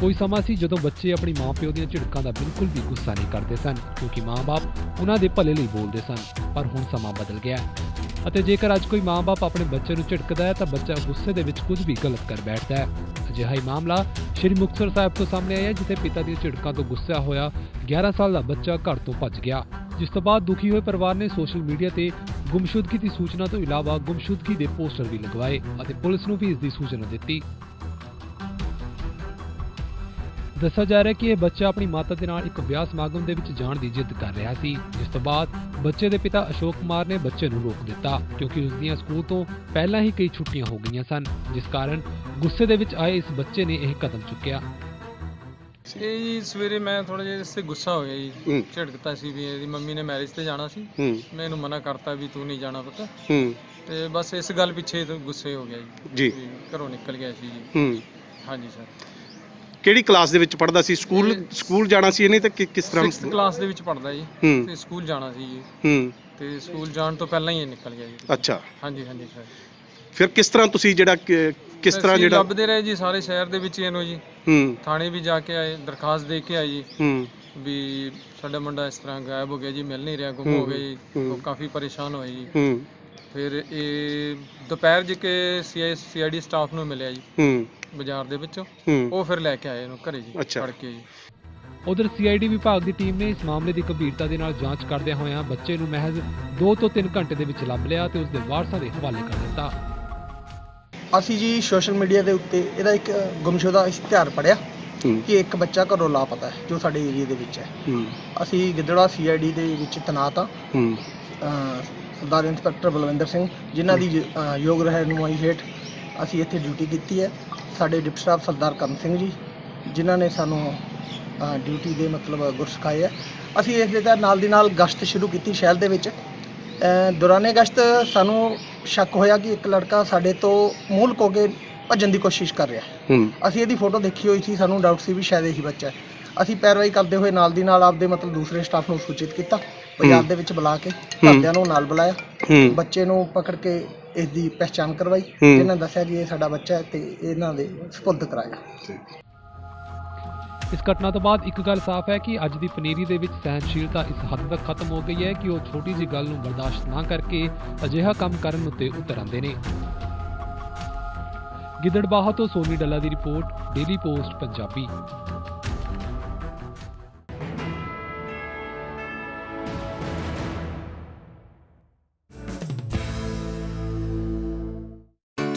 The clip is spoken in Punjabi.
ਕੋਈ ਸਮਾਂ ਸੀ ਜਦੋਂ ਬੱਚੇ ਆਪਣੀ ਮਾਂ-ਪਿਓ ਦੀਆਂ ਝਿੜਕਾਂ ਦਾ ਬਿਲਕੁਲ ਵੀ ਗੁੱਸਾ ਨਹੀਂ ਕਰਦੇ ਸਨ, ਕਿਉਂਕਿ ਮਾਂ-ਬਾਪ ਉਹਨਾਂ ਦੇ ਭਲੇ ਲਈ ਬੋਲਦੇ ਸਨ, ਪਰ ਹੁਣ ਸਮਾਂ ਬਦਲ ਗਿਆ ਅਤੇ ਜੇਕਰ ਅੱਜ ਕੋਈ ਮਾਂ-ਬਾਪ ਆਪਣੇ ਬੱਚੇ ਨੂੰ ਝਿੜਕਦਾ ਹੈ, ਤਾਂ ਬੱਚਾ ਗੁੱਸੇ ਦੇ ਵਿੱਚ ਕੁਝ ਵੀ ਗਲਤ ਕਰ ਬੈਠਦਾ ਹੈ। ਅਜਿਹਾ ਹੀ ਮਾਮਲਾ ਸ਼੍ਰੀ ਮੁਕਤਸਰ ਸਾਹਿਬ ਤੋਂ ਸਾਹਮਣੇ ਆਇਆ, ਜਿੱਥੇ ਪਿਤਾ ਦੀਆਂ ਝਿੜਕਾਂ ਤੋਂ ਗੁੱਸਾ ਹੋਇਆ 11 ਸਾਲ ਦਾ ਬੱਚਾ ਘਰ ਤੋਂ ਭੱਜ ਗਿਆ। ਜਿਸ ਤੋਂ ਬਾਅਦ ਦੁਖੀ ਹੋਏ ਪਰਿਵਾਰ ਨੇ ਸੋਸ਼ਲ ਮੀਡੀਆ ਤੇ ਗੁੰਮਸ਼ੁਦਗੀ ਦੀ ਸੂਚਨਾ ਤੋਂ ਇਲਾਵਾ ਗੁੰਮਸ਼ੁਦਗੀ ਦੇ ਪੋਸਟਰ ਵੀ ਲਗਵਾਏ ਅਤੇ ਪੁਲਿਸ ਨੂੰ ਵੀ ਇਸ ਦੀ ਸੂਚਨਾ ਦਿੱਤੀ। ਦੱਸਿਆ ਜਾ ਰਿਹਾ ਕਿ ਇਹ ਬੱਚਾ ਆਪਣੀ ਮਾਤਾ ਦੇ ਨਾਲ ਇੱਕ ਵਿਆਹ ਸਮਾਗਮ ਦੇ ਵਿੱਚ ਜਾਣ ਦੀ ਜਿੱਦ ਕਰ ਰਿਹਾ ਸੀ ਜਿਸ ਤੋਂ ਬਾਅਦ ਬੱਚੇ ਦੇ ਪਿਤਾ ਅਸ਼ੋਕ ਕੁਮਾਰ ਨੇ ਬੱਚੇ ਨੂੰ ਰੋਕ ਦਿੱਤਾ ਕਿਉਂਕਿ ਉਸ ਦੀਆਂ ਸਕੂਲ ਤੋਂ ਪਹਿਲਾਂ ਹੀ ਕਈ ਛੁੱਟੀਆਂ ਹੋ ਗਈਆਂ ਸਨ ਜਿਸ ਕਾਰਨ ਗੁੱਸੇ ਦੇ ਵਿੱਚ ਆਏ ਇਸ ਬੱਚੇ ਨੇ ਇਹ ਕਦਮ ਚੁੱਕਿਆ। ਇਹ ਜੀ ਸਵੇਰੇ ਮੈਂ ਥੋੜਾ ਜਿਹਾ ਇਸ ਤੇ ਗੁੱਸਾ ਹੋ ਗਿਆ ਜੀ ਹੂੰ। ਝਿੜਕਤਾ ਸੀ ਵੀ ਇਹਦੀ ਮੰਮੀ ਨੇ ਮੈਰਿਜ ਤੇ ਜਾਣਾ ਸੀ। ਮੈਂ ਇਹਨੂੰ ਮਨਾ ਕਰਤਾ ਵੀ ਤੂੰ ਨਹੀਂ ਜਾਣਾ ਪੁੱਤ। ਹੂੰ। ਤੇ ਬਸ ਇਸ ਗੱਲ ਪਿੱਛੇ ਗੁੱਸੇ ਹੋ ਗਿਆ ਜੀ। ਜੀ। ਘਰੋਂ ਨਿਕਲ ਗਿਆ ਸੀ ਜੀ। ਹੂੰ। ਹਾਂਜੀ ਸਰ। ਕਿਹੜੀ ਕਲਾਸ ਦੇ ਵਿੱਚ ਪੜ੍ਹਦਾ ਸੀ? ਸਕੂਲ ਇਹ- ਸਕੂਲ ਜਾਣਾ ਸੀ ਇਹਨੇ ਤਾਂ ਕਿ- ਕਿਸ ਤਰ੍ਹਾਂ 6th ਕਲਾਸ ਦੇ ਵਿੱਚ ਪੜਦਾ ਜੀ। ਹੂੰ। ਤੇ ਸਕੂਲ ਜਾਣਾ ਸੀ ਜੀ। ਹੂੰ। ਤੇ ਸਕੂਲ ਜਾਣ ਤੋਂ ਪਹਿਲਾਂ ਹੀ ਇਹ ਨਿਕਲ ਗਿਆ ਜੀ। ਅੱਛਾ। ਹਾਂਜੀ ਹਾਂਜੀ ਸਰ। ਫਿਰ ਕਿਸ ਤਰ੍ਹਾਂ ਤੁਸੀਂ ਜਿਹੜਾ ਕਿ- ਕਿਸ ਤਰ੍ਹਾਂ ਅਸੀਂ ਜਿਹੜਾ ਲੱਭਦੇ ਰਹੇ ਜੀ ਸਾਰੇ ਸ਼ਹਿਰ ਦੇ ਵਿੱਚ ਇਹਨੂੰ ਜੀ। ਹੂੰ। ਥਾਣੇ ਵੀ ਜਾ ਕੇ ਆਏ ਦਰਖਾਸਤ ਦੇ ਕੇ ਆਏ ਜੀ। ਹੂੰ। ਵੀ ਸਾਡਾ ਮੁੰਡਾ ਇਸ ਤਰ੍ਹਾਂ ਗਾਇਬ ਹੋ ਗਿਆ ਜੀ ਮਿਲ ਨਹੀਂ ਰਿਹਾ ਗੁੰਮ ਹੂੰ, ਗਿਆ ਜੀ। ਹੂੰ। ਉਹ ਕਾਫੀ ਪਰੇਸ਼ਾਨ ਹੋਏ ਜੀ। ਹੂੰ। ਫਿਰ ਇਹ ਦੁਪਹਿਰ ਜੇ ਕੇ ਸੀਆਈ ਸੀਆਈਡੀ ਸਟਾਫ ਨੂੰ ਮਿਲਿਆ ਜੀ। ਹੂੰ। ਬਾਜ਼ਾਰ ਦੇ ਵਿੱਚੋਂ। ਹੂੰ। ਉਹ ਫਿਰ ਲੈ ਕੇ ਆਏ ਇਹਨੂੰ ਘਰੇ ਜੀ ਅੱਛਾ। ਫੜ ਕੇ ਜੀ। ਉਧਰ ਸੀਆਈਡੀ ਵਿਭਾਗ ਦੀ ਟੀਮ ਨੇ ਇਸ ਮਾਮਲੇ ਦੀ ਗੰਭੀਰਤਾ ਦੇ ਨਾਲ ਜਾਂਚ ਕਰਦਿਆਂ ਹੋਇਆਂ ਬੱਚੇ ਨੂੰ ਮਹਿਜ਼ 2 ਤੋਂ 3 ਘੰਟੇ ਦੇ ਵਿੱਚ ਲੱਭ ਲਿਆ ਤੇ ਉਸ ਦੇ ਵਾਰਸਾਂ ਦੇ ਹਵਾਲੇ ਕਰ ਦਿੱਤਾ। ਅਸੀਂ ਜੀ ਸੋਸ਼ਲ ਮੀਡੀਆ ਦੇ ਉੱਤੇ ਇਹਦਾ ਇੱਕ ਗੁੰਮਸ਼ੁਦਾ ਇਸ਼ਤਿਹਾਰ ਪੜਿਆ ਹੂੰ। ਕਿ ਇੱਕ ਬੱਚਾ ਘਰੋਂ ਲਾਪਤਾ ਹੈ ਜੋ ਸਾਡੇ ਏਰੀਆ ਦੇ ਵਿੱਚ ਹੈ। ਹੂੰ। ਅਸੀਂ ਗਿੱਦੜਾ ਸੀਆਈਡੀ ਦੇ ਵਿੱਚ ਤੈਨਾਤ ਹਾਂ। ਹੂੰ। ਸਰਦਾਰ ਇੰਸਪੈਕਟਰ ਬਲਵਿੰਦਰ ਸਿੰਘ ਜਿਨ੍ਹਾਂ ਦੀ ਜ- ਯੋਗ ਰਹਿਨੁਮਾਈ ਹੇਠ ਅਸੀਂ ਇੱਥੇ ਡਿਊਟੀ ਕੀਤੀ ਹੈ। ਸਾਡੇ ਡਿਪਟੀ ਸਾਹਿਬ ਸਰਦਾਰ ਕਰਮ ਸਿੰਘ ਜੀ ਜਿਨ੍ਹਾਂ ਨੇ ਸਾਨੂੰ ਡਿਊਟੀ ਦੇ ਮਤਲਬ ਗੁਰ ਸਿਖਾਏ ਹੈ। ਅਸੀਂ ਇਸ ਦੇ ਤਹਿਤ ਨਾਲ ਦੀ ਨਾਲ ਗਸ਼ਤ ਸ਼ੁਰੂ ਕੀਤੀ ਸ਼ਹਿਰ ਦੇ ਵਿੱਚ। ਦੌਰਾਨੇ ਗਸ਼ਤ ਸਾਨੂੰ ਸ਼ੱਕ ਹੋਇਆ ਕਿ ਇੱਕ ਲੜਕਾ ਸਾਡੇ ਤੋਂ ਮੂੰਹ ਲੁਕੋ ਕੇ ਭੱਜਣ ਦੀ ਕੋਸ਼ਿਸ਼ ਕਰ ਰਿਹਾ ਹੈ। ਹੂੰ। ਅਸੀਂ ਇਹਦੀ ਫੋਟੋ ਦੇਖੀ ਹੋਈ ਸੀ ਸਾਨੂੰ ਡਾਊਟ ਸੀ ਵੀ ਸ਼ਾਇਦ ਇਹੀ ਬੱਚਾ ਹੈ। ਅਸੀਂ ਪੈਰਵਾਈ ਕਰਦੇ ਹੋਏ ਨਾਲ ਦੀ ਨਾਲ ਆਪਦੇ ਮਤਲਬ ਦੂਸਰੇ ਸਟਾਫ ਨੂੰ ਸੂਚਿਤ ਕੀਤਾ। ਬਾਜ਼ਾਰ ਦੇ ਵਿੱਚ ਬੁਲਾ ਕੇ ਘਰਦਿਆਂ ਨੂੰ ਨਾਲ ਬੁਲਾਇਆ। ਹੂੰ। ਬੱਚੇ ਨੂੰ ਪਕੜ ਕੇ ਇਸ ਦੀ ਪਹਿਚਾਣ ਕਰਵਾਈ। ਹੂੰ। ਇਹਨਾਂ ਦੱਸਿਆ ਕਿ ਇਹ ਸਾਡਾ ਬੱਚਾ ਹੈ ਤੇ ਇਹਨਾਂ ਦੇ ਸਪੁਰਦ ਕਰਾਇਆ। ਇਸ ਘਟਨਾ ਤੋਂ ਬਾਅਦ ਇੱਕ ਗੱਲ ਸਾਫ਼ ਹੈ ਕਿ ਅੱਜ ਦੀ ਪਨੀਰੀ ਦੇ ਵਿੱਚ ਸਹਿਨਸ਼ੀਲਤਾ ਇਸ ਹੱਦ ਤੱਕ ਖਤਮ ਹੋ ਗਈ ਹੈ ਕਿ ਉਹ ਛੋਟੀ ਜਿਹੀ ਗੱਲ ਨੂੰ ਬਰਦਾਸ਼ਤ ਨਾ ਕਰਕੇ ਅਜਿਹਾ ਕੰਮ ਕਰਨ ਉੱਤੇ ਉਤਰ ਆਉਂਦੇ ਨੇ। ਗਿੱਦੜਬਾਹਾ ਤੋਂ ਸੋਨੀ ਡੱਲਾ ਦੀ ਰਿਪੋਰਟ ਡੇਲੀ ਪੋਸਟ ਪੰਜਾਬੀ।